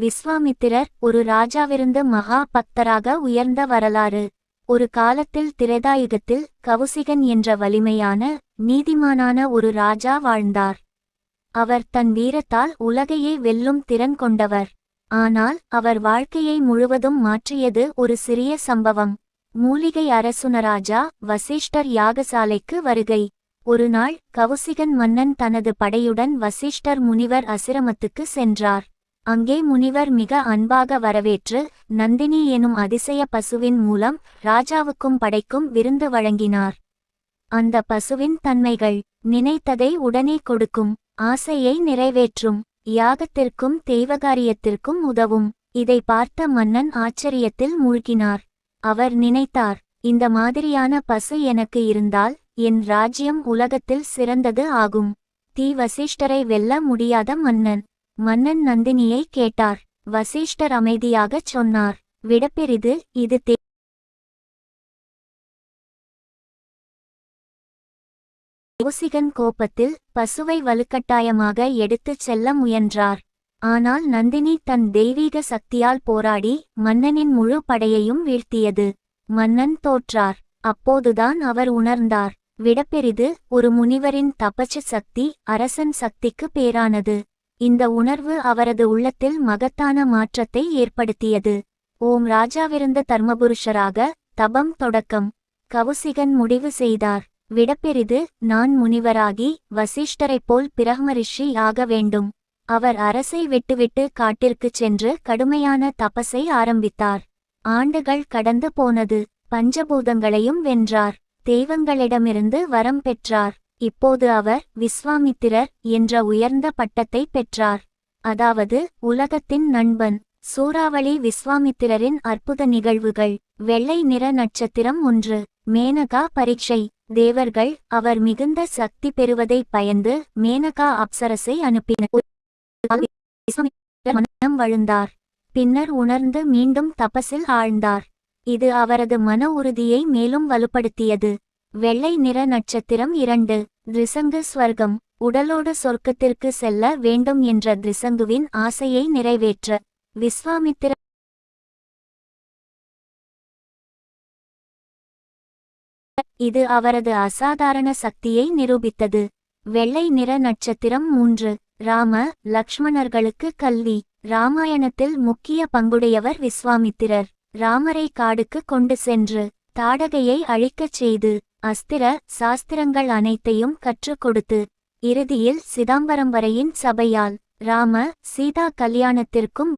விஸ்வாமித்திரர் ஒரு ராஜாவிருந்து மகா பக்தராக உயர்ந்த வரலாறு. ஒரு காலத்தில் திரேதாயுகத்தில் கவுசிகன் என்ற வலிமையான நீதிமானான ஒரு ராஜா வாழ்ந்தார். அவர் தன் வீரத்தால் உலகையே வெல்லும் திறன் கொண்டவர். ஆனால் அவர் வாழ்க்கையை முழுவதும் மாற்றியது ஒரு சிறிய சம்பவம். மூலிகை அரசுனராஜா வசிஷ்டர் யாகசாலைக்கு வருகை. ஒருநாள் கவுசிகன் மன்னன் தனது படையுடன் வசிஷ்டர் முனிவர் அசிரமத்துக்கு சென்றார். அங்கே முனிவர் மிக அன்பாக வரவேற்று நந்தினி எனும் அதிசய பசுவின் மூலம் ராஜாவுக்கும் படைக்கும் விருந்து வழங்கினார். அந்த பசுவின் தன்மைகள் நினைத்ததை உடனே கொடுக்கும் ஆசையை நிறைவேற்றும் யாகத்திற்கும் தெய்வகாரியத்திற்கும் உதவும். இதை பார்த்த மன்னன் ஆச்சரியத்தில் மூழ்கினார். அவர் நினைத்தார் இந்த மாதிரியான பசு எனக்கு இருந்தால் என் ராஜ்யம் உலகத்தில் சிறந்தது ஆகும். தீ வசிஷ்டரை வெல்ல முடியாத மன்னன். மன்னன் நந்தினியை கேட்டார். வசிஷ்டர் அமைதியாகச் சொன்னார். விடப்பெரிது இது தே யோசிகன் கோபத்தில் பசுவை வலுக்கட்டாயமாக எடுத்துச் செல்ல முயன்றார். ஆனால் நந்தினி தன் தெய்வீக சக்தியால் போராடி மன்னனின் முழு படையையும் வீழ்த்தியது. மன்னன் தோற்றார். அப்போதுதான் அவர் உணர்ந்தார். விடப்பெரிது ஒரு முனிவரின் தபச்சு சக்தி அரசன் சக்திக்கு பேரானது. இந்த உணர்வு அவரது உள்ளத்தில் மகத்தான மாற்றத்தை ஏற்படுத்தியது. ஓம் ராஜாவிருந்த தர்மபுருஷராக தபம் தொடக்கம். கவுசிகன் முடிவு செய்தார். விடப்பெரிது நான் முனிவராகி வசிஷ்டரைப் போல் பிரம்மரிஷி ஆக வேண்டும். அவர் அரசை விட்டுவிட்டு காட்டிற்குச் சென்று கடுமையான தபஸை ஆரம்பித்தார். ஆண்டுகள் கடந்து போனது. பஞ்சபூதங்களையும் வென்றார். தெய்வங்களிடமிருந்து வரம் பெற்றார். இப்போது அவர் விஸ்வாமித்திரர் என்ற உயர்ந்த பட்டத்தை பெற்றார். அதாவது உலகத்தின் நண்பன். சூறாவளி விஸ்வாமித்திரரின் அற்புத நிகழ்வுகள். வெள்ளை நிற நட்சத்திரம் ஒன்று. மேனகா பரீட்சை. தேவர்கள் அவர் மிகுந்த சக்தி பெறுவதை பயந்து மேனகா அப்சரசை அனுப்பினர். மனம் வழுந்தார். பின்னர் உணர்ந்து மீண்டும் தபஸில் ஆழ்ந்தார். இது அவரது மன உறுதியை மேலும் வலுப்படுத்தியது. வெள்ளை நிற நட்சத்திரம் இரண்டு. திரிசங்கு ஸ்வர்க்கம் உடலோடு சொர்க்கத்திற்கு செல்ல வேண்டும் என்ற திரிசங்குவின் ஆசையை நிறைவேற்ற. விஸ்வாமித்திர இது அவரது அசாதாரண சக்தியை நிரூபித்தது. வெள்ளை நிற நட்சத்திரம் மூன்று. ராம லக்ஷ்மணர்களுக்கு கல்வி. ராமாயணத்தில் முக்கிய பங்குடையவர் விஸ்வாமித்திரர். ராமரை காடுக்கு கொண்டு சென்று தாடகையை அழிக்கச் செய்து அஸ்திர சாஸ்திரங்கள் அனைத்தையும் கற்றுக் கொடுத்து இறுதியில் சிதாம்பரம் வரையின் சபையால் ராம சீதா கல்யாணத்திற்கும்